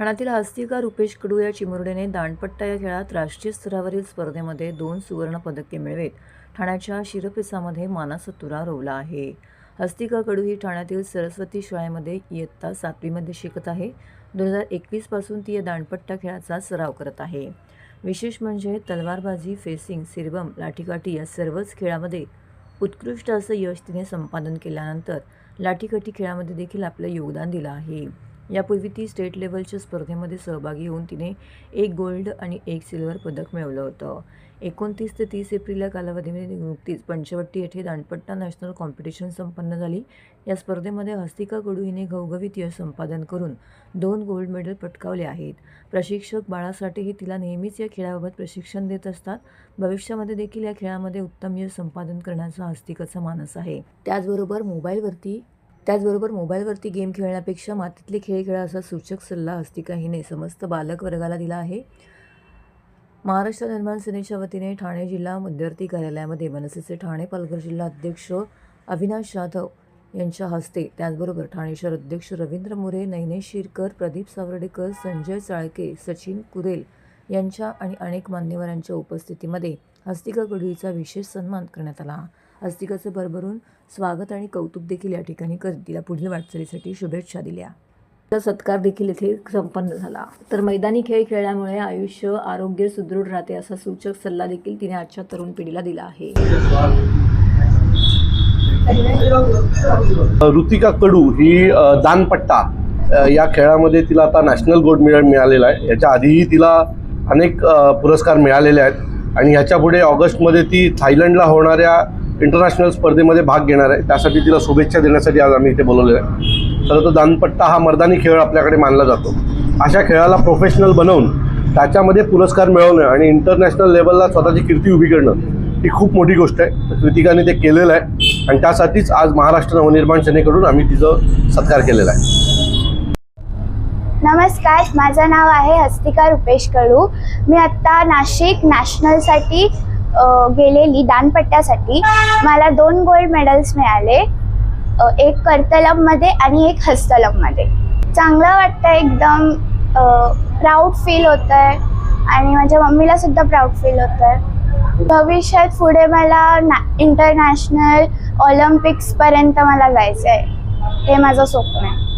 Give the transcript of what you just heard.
ठाण्यातील हस्तिका रुपेश कडू या चिमुरडीने दांडपट्टा या खेळात राष्ट्रीय स्तरावरील स्पर्धेमध्ये दोन सुवर्ण पदके मिळवेत. ठाण्याच्या शिरपेसामध्ये मानाचा तुरा रोवला आहे. हस्तिका कडू ही ठाण्यातील सरस्वती शाळेमध्ये इयत्ता सातवीमध्ये शिकत आहे. दोन हजार एकवीसपासून ती या दांडपट्टा खेळाचा सराव करत आहे. विशेष म्हणजे तलवारबाजी फेसिंग सिरबम लाठीकाठी या सर्वच खेळामध्ये उत्कृष्ट असं यश तिने संपादन केल्यानंतर लाठीकाठी खेळामध्ये देखील आपलं योगदान दिलं आहे. यापूर्वी ती स्टेट लेवलच्या स्पर्धेमध्ये सहभागी होऊन तिने एक गोल्ड आणि एक सिल्वर पदक मिळवलं होतं. एकोणतीस ते तीस एप्रिल या कालावधीमध्ये नुकतीच पंचवट्टी येथे दांडपट्टा नॅशनल कॉम्पिटिशन संपन्न झाली. या स्पर्धेमध्ये हस्तिका कडू हिने घवघवीत यश संपादन करून दोन गोल्ड मेडल पटकावले आहेत. प्रशिक्षक बाळासाठीही तिला नेहमीच या खेळाबाबत प्रशिक्षण देत असतात. भविष्यामध्ये देखील या खेळामध्ये उत्तम यश संपादन करण्याचा हस्तिकाचा मानस आहे. त्याचबरोबर मोबाईलवरती त्याचबरोबर मोबाईलवरती गेम खेळण्यापेक्षा मातीतले खेळ खेळा असा सूचक सल्ला हस्तिका हिने समस्त बालक वर्गाला दिला आहे. महाराष्ट्र निर्माण सेनेच्या वतीने ठाणे जिल्हा मध्यवर्ती कार्यालयामध्ये मनसेचे ठाणे पालघर जिल्हा अध्यक्ष अविनाश जाधव यांच्या हस्ते त्याचबरोबर ठाणे शहर अध्यक्ष रवींद्र मोरे नैनेश शिरकर प्रदीप सावर्डेकर संजय चाळके सचिन कुरेल यांच्या आणि अनेक मान्यवरांच्या उपस्थितीमध्ये हस्तिका गढवीचा विशेष सन्मान करण्यात आला. हस्तिकाचं भरभरून स्वागत आणि कौतुक देखील या ठिकाणी करत तिला पुढील वाटचालीसाठी शुभेच्छा दिल्या. तिचा सत्कार देखील येथे संपन्न झाला. तर मैदानी खेळ खेळल्यामुळे आयुष्य आरोग्य सुदृढ राहते असा सूचक सल्ला देखील तिने आजच्या तरुण पिढीला दिला आहे. ऋतिका कडू ही दानपट्टा या खेळामध्ये तिला आता नॅशनल गोल्ड मेडल मिळालेला आहे. याच्या आधीही तिला अनेक पुरस्कार मिळालेले आहेत. आणि ह्याच्या पुढे ऑगस्टमध्ये ती थायलंडला होणाऱ्या इंटरनॅशनल स्पर्धेमध्ये भाग घेणार आहे. त्यासाठी तिला शुभेच्छा देण्यासाठी आज आम्ही इथे बोलवलेलं आहे. खरं तर दानपट्टा हा मर्दानी खेळ आपल्याकडे मानला जातो. अशा खेळाला प्रोफेशनल बनवून त्याच्यामध्ये पुरस्कार मिळवणं आणि इंटरनॅशनल लेवलला स्वतःची कीर्ती उभी करणं ही खूप मोठी गोष्ट आहे. कृतिकाने ते केलेलं आहे. आणि त्यासाठीच आज महाराष्ट्र नवनिर्माण सेनेकडून आम्ही तिचं सत्कार केलेला आहे. नमस्कार माझं नाव आहे हस्तिका रुपेश कडू मी आत्ता नाशिक नॅशनलसाठी गेलेली दानपट्ट्यासाठी मला दोन गोल्ड मेडल्स मिळाले. एक कर्तलममध्ये आणि एक हस्तलममध्ये. चांगलं वाटतं एकदम. प्राऊड फील होतं आहे आणि माझ्या मम्मीला सुद्धा प्राऊड फील होतं आहे भविष्यात पुढे मला ना इंटरनॅशनल ऑलिम्पिक्सपर्यंत मला जायचं आहे हे माझं स्वप्न आहे.